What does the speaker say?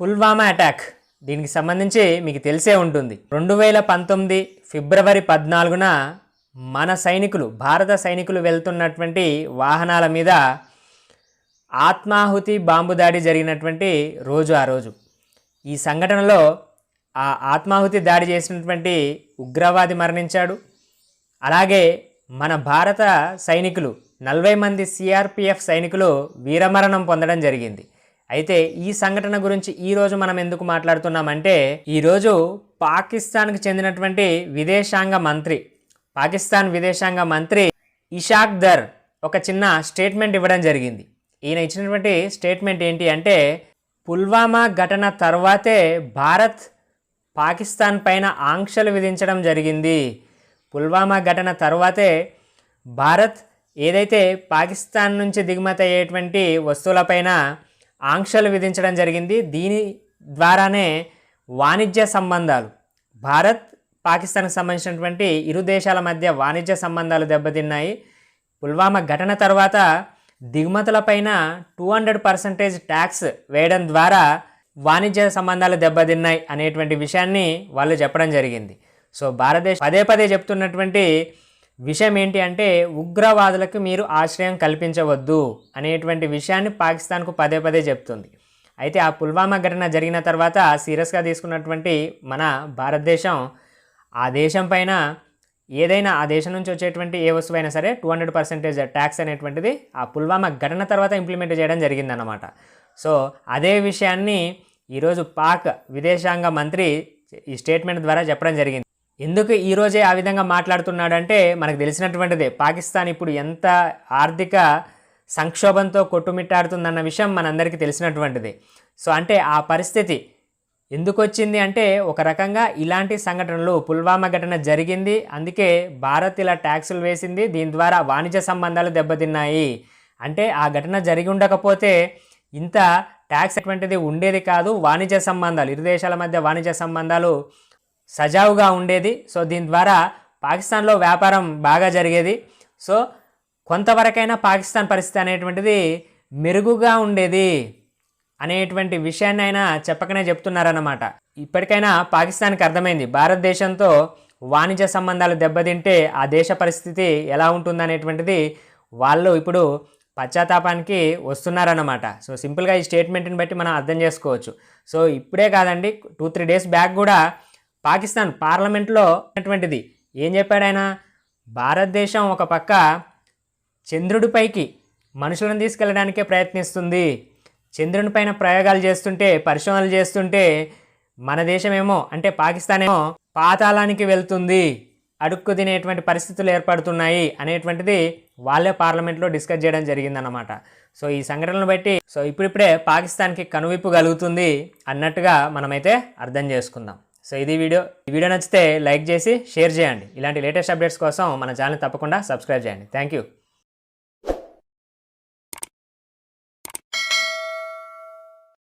Pulwama attack దీనికి సంబంధించి మీకు తెలిసే ఉంటుంది. రెండు వేల పంతొమ్మిది ఫిబ్రవరి పద్నాలుగున మన సైనికులు భారత సైనికులు వెళ్తున్నటువంటి వాహనాల మీద ఆత్మాహుతి బాంబు దాడి జరిగినటువంటి రోజు ఆ రోజు. ఈ సంఘటనలో ఆ ఆత్మాహుతి దాడి చేసినటువంటి ఉగ్రవాది మరణించాడు. అలాగే మన భారత సైనికులు నలభై మంది సిఆర్పిఎఫ్ సైనికులు వీరమరణం పొందడం జరిగింది. అయితే ఈ సంఘటన గురించి ఈరోజు మనం ఎందుకు మాట్లాడుతున్నామంటే ఈరోజు పాకిస్తాన్కి చెందినటువంటి విదేశాంగ మంత్రి పాకిస్తాన్ విదేశాంగ మంత్రి ఇషాక్ దర్ ఒక చిన్న స్టేట్మెంట్ ఇవ్వడం జరిగింది. ఈయన ఇచ్చినటువంటి స్టేట్మెంట్ ఏంటి అంటే పుల్వామా ఘటన తర్వాతే భారత్ పాకిస్తాన్ పైన ఆంక్షలు విధించడం జరిగింది. పుల్వామా ఘటన తర్వాతే భారత్ ఏదైతే పాకిస్తాన్ నుంచి దిగుమతి అయ్యేటువంటి వస్తువులపైన ఆంక్షలు విధించడం జరిగింది. దీని ద్వారానే వాణిజ్య సంబంధాలు భారత్ పాకిస్తాన్కి సంబంధించినటువంటి ఇరు దేశాల మధ్య వాణిజ్య సంబంధాలు దెబ్బతిన్నాయి. పుల్వామా ఘటన తర్వాత దిగుమతులపైన టూ హండ్రెడ్ పర్సెంటేజ్ ట్యాక్స్ వేయడం ద్వారా వాణిజ్య సంబంధాలు దెబ్బతిన్నాయి అనేటువంటి విషయాన్ని వాళ్ళు చెప్పడం జరిగింది. సో భారతదేశం పదే పదే చెప్తున్నటువంటి విషయం ఏంటి అంటే ఉగ్రవాదులకు మీరు ఆశ్రయం కల్పించవద్దు అనేటువంటి విషయాన్ని పాకిస్తాన్కు పదే పదే చెప్తుంది. అయితే ఆ పుల్వామా ఘటన జరిగిన తర్వాత సీరియస్గా తీసుకున్నటువంటి మన భారతదేశం ఆ దేశం పైన ఏదైనా ఆ దేశం నుంచి వచ్చేటువంటి ఏ వస్తువైనా సరే టూ హండ్రెడ్ పర్సెంటేజ్ ట్యాక్స్ అనేటువంటిది ఆ పుల్వామా ఘటన తర్వాత ఇంప్లిమెంట్ చేయడం జరిగిందన్నమాట. సో అదే విషయాన్ని ఈరోజు పాక్ విదేశాంగ మంత్రి ఈ స్టేట్మెంట్ ద్వారా చెప్పడం జరిగింది. ఎందుకు ఈరోజే ఆ విధంగా మాట్లాడుతున్నాడంటే మనకు తెలిసినటువంటిదే. పాకిస్తాన్ ఇప్పుడు ఎంత ఆర్థిక సంక్షోభంతో కొట్టుమిట్టాడుతుందన్న విషయం మనందరికీ తెలిసినటువంటిదే. సో అంటే ఆ పరిస్థితి ఎందుకు వచ్చింది అంటే ఒక రకంగా ఇలాంటి సంఘటనలు పుల్వామా ఘటన జరిగింది. అందుకే భారత్ ఇలా ట్యాక్సులు వేసింది. దీని ద్వారా వాణిజ్య సంబంధాలు దెబ్బతిన్నాయి. అంటే ఆ ఘటన జరిగి ఉండకపోతే ఇంత ట్యాక్స్ అటువంటిది ఉండేది కాదు. వాణిజ్య సంబంధాలు ఇరు దేశాల మధ్య వాణిజ్య సంబంధాలు సజావుగా ఉండేది. సో దీని ద్వారా పాకిస్తాన్లో వ్యాపారం బాగా జరిగేది. సో కొంతవరకైనా పాకిస్తాన్ పరిస్థితి అనేటువంటిది మెరుగుగా ఉండేది అనేటువంటి విషయాన్ని ఆయన చెప్పకనే చెప్తున్నారన్నమాట. ఇప్పటికైనా పాకిస్తాన్కి అర్థమైంది. భారతదేశంతో వాణిజ్య సంబంధాలు దెబ్బతింటే ఆ దేశ పరిస్థితి ఎలా ఉంటుందనేటువంటిది వాళ్ళు ఇప్పుడు పశ్చాత్తాపానికి వస్తున్నారన్నమాట. సో సింపుల్గా ఈ స్టేట్మెంట్ని బట్టి మనం అర్థం చేసుకోవచ్చు. సో ఇప్పుడే కాదండి టూ త్రీ డేస్ బ్యాక్ కూడా పాకిస్తాన్ పార్లమెంట్లో ఉన్నటువంటిది. ఏం చెప్పాడు ఆయన భారతదేశం ఒక పక్క చంద్రుడిపైకి మనుషులను తీసుకెళ్ళడానికే ప్రయత్నిస్తుంది. చంద్రుని పైన ప్రయోగాలు చేస్తుంటే పరిశోధనలు చేస్తుంటే మన దేశమేమో అంటే పాకిస్తాన్ ఏమో పాతాళానికి వెళ్తుంది. అడుక్కు తినేటువంటి పరిస్థితులు ఏర్పడుతున్నాయి అనేటువంటిది వాళ్ళే పార్లమెంట్లో డిస్కస్ చేయడం జరిగిందన్నమాట. సో ఈ సంఘటనలు బట్టి సో ఇప్పుడిప్పుడే పాకిస్తాన్కి కనువిప్పు కలుగుతుంది అన్నట్టుగా మనమైతే అర్థం చేసుకుందాం. సో ఇది వీడియో. ఈ వీడియో నచ్చితే లైక్ చేసి షేర్ చేయండి. ఇలాంటి లేటెస్ట్ అప్డేట్స్ కోసం మన ఛానల్ తప్పకుండా సబ్స్క్రైబ్ చేయండి. Thank you